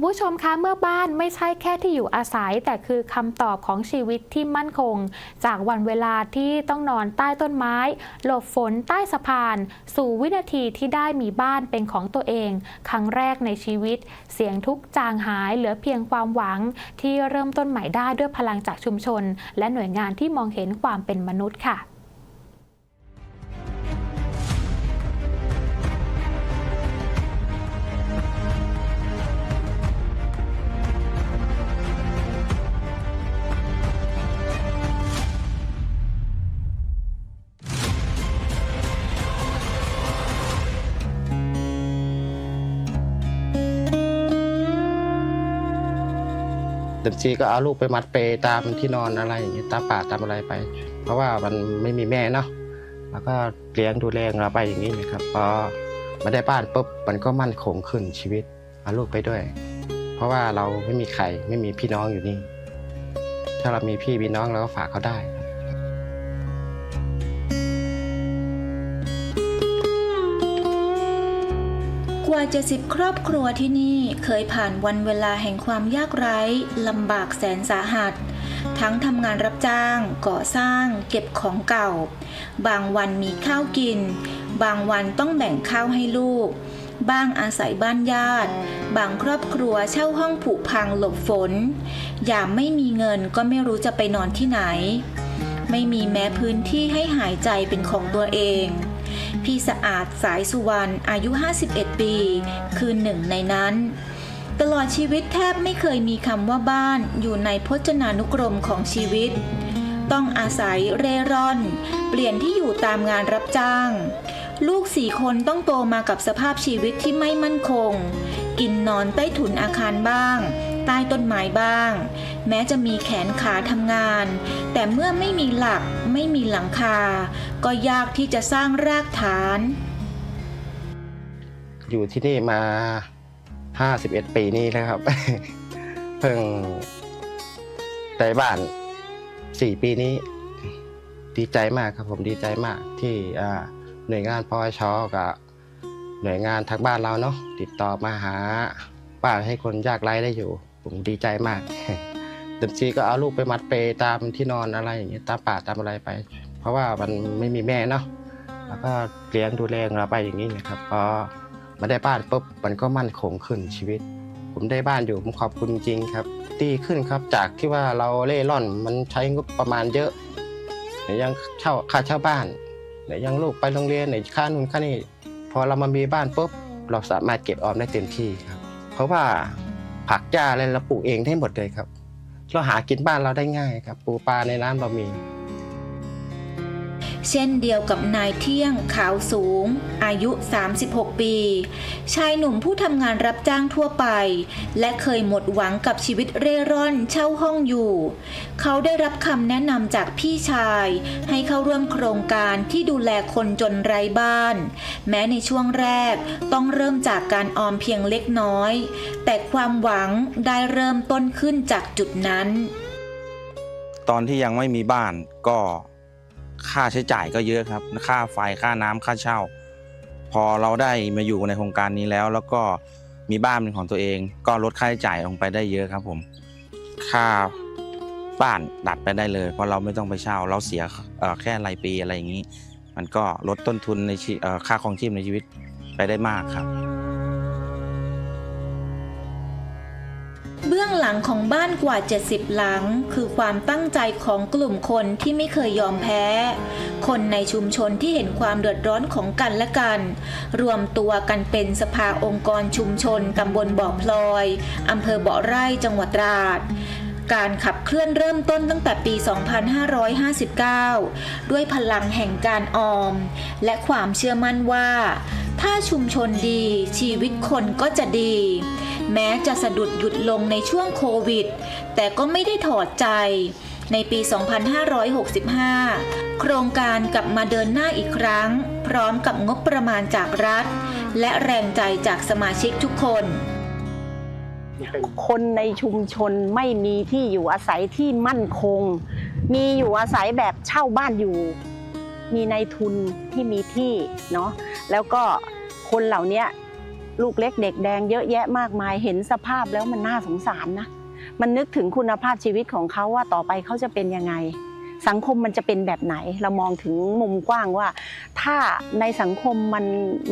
คุณผู้ชมคะเมื่อบ้านไม่ใช่แค่ที่อยู่อาศัย แต่คือคำตอบของชีวิตที่มั่นคง จากวันเวลาที่ต้องนอนใต้ต้นไม้ หลบฝนใต้สะพาน สู่วินาทีที่ได้มีบ้านเป็นของตัวเอง ครั้งแรกในชีวิต เสียงทุกจางหายเหลือเพียงความหวัง ที่เริ่มต้นใหม่ได้ด้วยพลังจากชุมชน และหน่วยงานที่มองเห็นความเป็นมนุษย์ค่ะ เดิมทีก็เอาลูกไปมัดเปตามที่นอนอะไรอย่างเงี้ยตามป่าตามอะไรไป เพราะว่ามันไม่มีแม่เนาะแล้วก็เลี้ยงดูแลเราไปอย่างนี้นะครับพอมาได้บ้านปุ๊บมันก็มั่นคงขึ้นชีวิตเอาลูกไปด้วย เพราะว่าเราไม่มีใครไม่มีพี่น้องอยู่นี่ ถ้าเรามีพี่มีน้องเราก็ฝากเขาได้ กว่าจะสิบครอบครัวที่นี่เคยผ่านวันเวลาแห่งความยากไร้ลำบากแสนสาหัส ทั้งทำงานรับจ้าง ก่อสร้าง เก็บของเก่า บางวันมีข้าวกิน บางวันต้องแบ่งข้าวให้ลูก บ้างอาศัยบ้านญาติ บางครอบครัวเช่าห้องผุพังหลบฝน ยามไม่มีเงินก็ไม่รู้จะไปนอนที่ไหน ไม่มีแม้พื้นที่ให้หายใจเป็นของตัวเอง พี่สะอาดสายสุวรรณอายุ 51 ปี คือหนึ่งในนั้น ตลอดชีวิตแทบไม่เคยมีคำว่าบ้านอยู่ในพจนานุกรมของชีวิต ต้องอาศัยเร่ร่อน เปลี่ยนที่อยู่ตามงานรับจ้าง ลูกสี่คนต้องโตมากับสภาพชีวิตที่ไม่มั่นคง กินนอนใต้ถุนอาคารบ้างใต้ต้นไม้บ้าง แม้จะมีแขนขาทำงาน แต่เมื่อไม่มีหลักไม่มีหลังคา ก็ยากที่จะสร้างรากฐาน อยู่ที่นี่มา 51 ปีนี้แล้วครับ เพิ่งได้บ้าน 4 ปีนี้ ดีใจมากครับผมดีใจมากที่หน่วยงานพอชกับหน่วยงานทางบ้านเราเนาะติดต่อมาหาบ้านให้คนยากไร้ได้อยู่ ผมดีใจมากเดิมทีก็เอาลูกไปมัดเปตามที่นอนอะไรอย่างเงี้ยตามป่าตามอะไรไป เพราะว่ามันไม่มีแม่เนาะแล้วก็เลี้ยงดูแลเราไปอย่างนี้นะครับพอมาได้บ้านปุ๊บมันก็มั่นคงขึ้นชีวิต ผมได้บ้านอยู่ผมขอบคุณจริงครับดีขึ้นครับจากที่ว่าเราเล่ร่อนมันใช้งบประมาณเยอะไหนยังเช่าค่าเช่าบ้านไหนยังลูกไปโรงเรียนไหนค่านู่นค่านี่พอเรามามีบ้านปุ๊บเราสามารถเก็บออมได้เต็มที่ครับ เพราะว่า ผักหญ้าอะไรเราปลูกเองได้หมดเลยครับ เราหากินบ้านเราได้ง่ายครับ ปูปลาในร้านเรามี เช่นเดียวกับนายเที่ยงขาวสูง อายุ 36 ปี ชายหนุ่มผู้ทำงานรับจ้างทั่วไป และเคยหมดหวังกับชีวิตเร่ร่อนเช่าห้องอยู่ เขาได้รับคำแนะนำจากพี่ชาย ให้เข้าร่วมโครงการที่ดูแลคนจนไร้บ้าน แม้ในช่วงแรกต้องเริ่มจากการออมเพียงเล็กน้อย แต่ความหวังได้เริ่มต้นขึ้นจากจุดนั้น ตอนที่ยังไม่มีบ้านก็ ค่าใช้จ่ายก็เยอะครับ ค่าไฟค่าน้ำค่าเช่า พอเราได้มาอยู่ในโครงการนี้แล้ว แล้วก็มีบ้านเป็นของตัวเอง ก็ลดค่าใช้จ่ายลงไปได้เยอะครับผม ค่าบ้านดัดไปได้เลย เพราะเราไม่ต้องไปเช่า เราเสียแค่รายปีอะไรอย่างนี้ มันก็ลดต้นทุนในค่าครองชีพในชีวิตไปได้มากครับ ลังของบ้านกว่า 70 หลัง คือความตั้งใจของกลุ่มคนที่ไม่เคยยอมแพ้ คนในชุมชนที่เห็นความเดือดร้อนของกันและกัน รวมตัวกันเป็นสภาองค์กรชุมชนตำบลบ่อพลอยอำเภอบ่อไร่จังหวัดตราดการขับเคลื่อนเริ่มต้นตั้งแต่ปี 2559 ด้วยพลังแห่งการออม และความเชื่อมั่นว่า ถ้าชุมชนดีชีวิตคนก็จะดี แม้จะสะดุดหยุดลงในช่วงโควิด แต่ก็ไม่ได้ถอดใจ ในปี 2565 โครงการกลับมาเดินหน้าอีกครั้ง พร้อมกับงบประมาณจากรัฐ และแรงใจจากสมาชิกทุกคนคนในชุมชนไม่มีที่อยู่อาศัยที่มั่นคง มีอยู่อาศัยแบบเช่าบ้านอยู่ มีในายทุนที่มีที่เนาะแล้วก็คนเหล่านี้ลูกเล็กเด็กแดงเยอะแยะมากมายเห็นสภาพแล้วมันน่าสงสารนะมันนึกถึงคุณภาพชีวิตของเขาว่าต่อไปเขาจะเป็นยังไง สังคมมันจะเป็นแบบไหน เรามองถึงมุมกว้างว่า ถ้าในสังคมมัน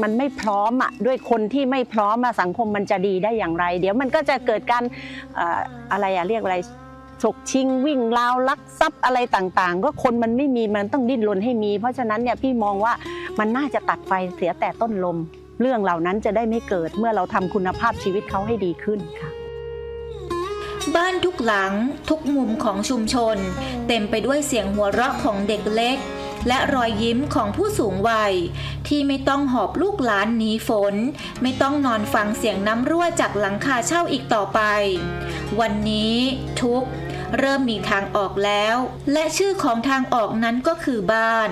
มันไม่พร้อมอะด้วยคนที่ไม่พร้อมอะสังคมมันจะดีได้อย่างไร เดี๋ยวมันก็จะเกิดการเอ่ออะไรอะเรียกอะไร ฉกชิงวิ่งราวลักทรัพย์อะไรต่างๆ ก็คนมันไม่มีมันต้องดิ้นรนให้มี เพราะฉะนั้นเนี่ยพี่มองว่ามันน่าจะตัดไฟเสียแต่ต้นลม เรื่องเหล่านั้นจะได้ไม่เกิดเมื่อเราทำคุณภาพชีวิตเขาให้ดีขึ้นค่ะบ้านทุกหลังทุกมุมของชุมชน เต็มไปด้วยเสียงหัวเราะของเด็กเล็ก และรอยยิ้มของผู้สูงวัย ที่ไม่ต้องหอบลูกหลานหนีฝน ไม่ต้องนอนฟังเสียงน้ำรั่วจากหลังคาเช่าอีกต่อไป วันนี้ทุก เริ่มมีทางออกแล้ว และชื่อของทางออกนั้นก็คือบ้าน